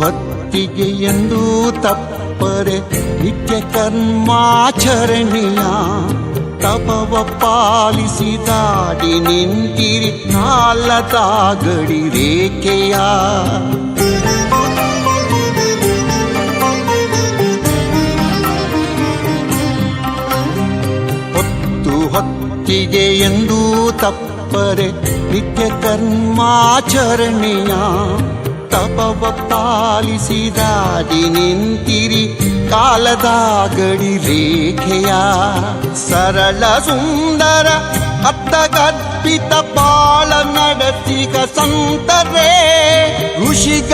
ಹೊತ್ತಿಗೆ ಎಂದು ತಪ್ಪರೆ, ನಿತ್ಯ ಕರ್ಮಾಚರಣೆಯ ತಪವ ಪಾಲಿಸಿದಾಡಿ ನಿಂತಿರಿ ಕಾಲದ ಗಡಿ ರೇಖೆಯ. ಹೊತ್ತು ಹೊತ್ತಿಗೆ ಎಂದು ತಪ್ಪರೆ, ನಿತ್ಯ ಕರ್ಮಾಚರಣೆಯ ತಪವ ಪಾಲಿಸಿದಾಡಿ ನಿಂತಿರಿ ಕಾಲದ ಗಡಿ ರೇಖೆಯ ಸರಳ ಸುಂದರ ಅತ್ತಗದ್ಭಿತ ಬಾಳ ನಡೆಸಿಗ ಸಂತರೇ ಋಷಿಗ